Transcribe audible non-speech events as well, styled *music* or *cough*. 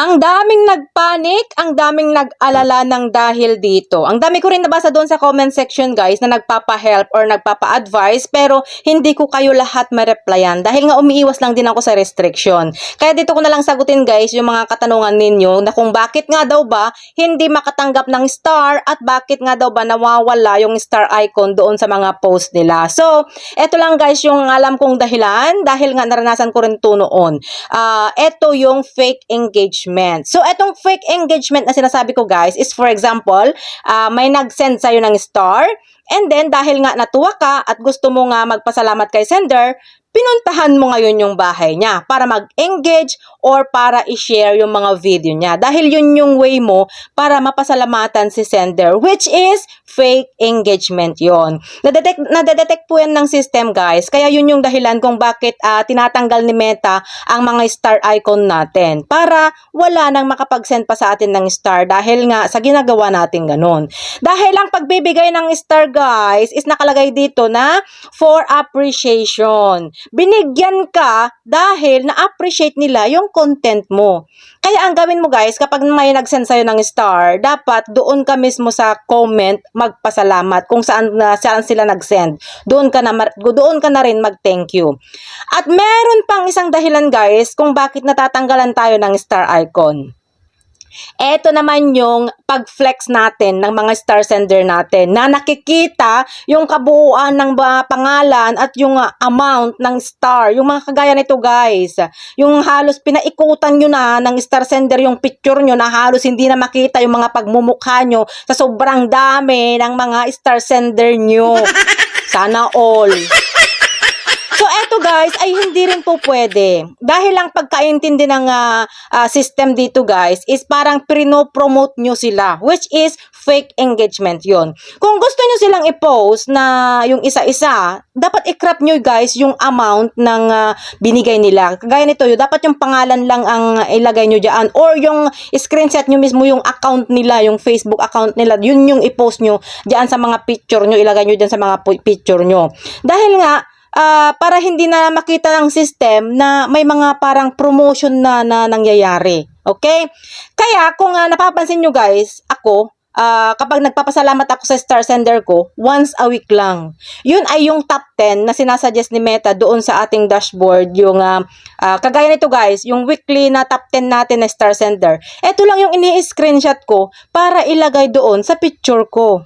Ang daming nagpanik, ang daming nag-alala ng dahil dito. Ang dami ko rin nabasa doon sa comment section guys na nagpapa-help or nagpapa-advise pero hindi ko kayo lahat ma-replyan dahil nga umiiwas lang din ako sa restriction. Kaya dito ko na lang sagutin guys yung mga katanungan ninyo na kung bakit nga daw ba hindi makatanggap ng star at bakit nga daw ba nawawala yung star icon doon sa mga post nila. So, eto lang guys yung alam kong dahilan dahil nga naranasan ko rin to noon. Ah, eto yung fake engagement. So, etong fake engagement na sinasabi ko guys is for example, ah, may nag-send sa'yo ng star and then dahil nga natuwa ka at gusto mo nga magpasalamat kay sender, pinuntahan mo ngayon yung bahay niya para mag-engage or para i-share yung mga video niya. Dahil yun yung way mo para mapasalamatan si sender, which is fake engagement yon. Nadetect, nadedetect po yan ng system, guys. Kaya yun yung dahilan kung bakit ah, tinatanggal ni Meta ang mga star icon natin para wala nang makapag-send pa sa atin ng star dahil nga sa ginagawa natin ganun. Dahil ang pagbibigay ng star, guys, is nakalagay dito na for appreciation. Binigyan ka dahil na-appreciate nila yung content mo. Kaya ang gawin mo guys, kapag may nag-send sa'yo ng star, dapat doon ka mismo sa comment magpasalamat kung saan, na saan sila nag-send. Doon ka na, doon ka na rin mag-thank you. At meron pang isang dahilan guys kung bakit natatanggalan tayo ng star icon. Ito naman yung pag-flex natin ng mga star sender natin na nakikita yung kabuuan ng pangalan at yung ah, amount ng star. Yung mga kagaya nito guys. Yung halos pinaikutan nyo na ng star sender yung picture nyo na halos hindi na makita yung mga pagmumukha nyo sa sobrang dami ng mga star sender nyo. *laughs* Sana all. Guys, ay hindi rin po pwede. Dahil lang pagkaintindi ng ah, ah, system dito guys, is parang prino-promote nyo sila, which is fake engagement yon. Kung gusto nyo silang i-post na yung isa-isa, dapat i-crop nyo guys yung amount ng ah, binigay nila. Kagaya nito, yun, dapat yung pangalan lang ang ilagay nyo dyan. Or yung screenshot nyo mismo yung account nila, yung Facebook account nila, yun yung i-post nyo dyan sa mga picture nyo, ilagay nyo dyan sa mga picture nyo. Dahil nga, ah, para hindi na makita ng system na may mga parang promotion na, na nangyayari. Okay? Kaya kung ah, napapansin nyo guys, ako, ah, kapag nagpapasalamat ako sa star sender ko, once a week lang. Yun ay yung top 10 na sinasuggest ni Meta doon sa ating dashboard. Yung, ah, ah, kagaya nito guys, yung weekly na top 10 natin na star sender. Ito lang yung ini-screenshot ko para ilagay doon sa picture ko.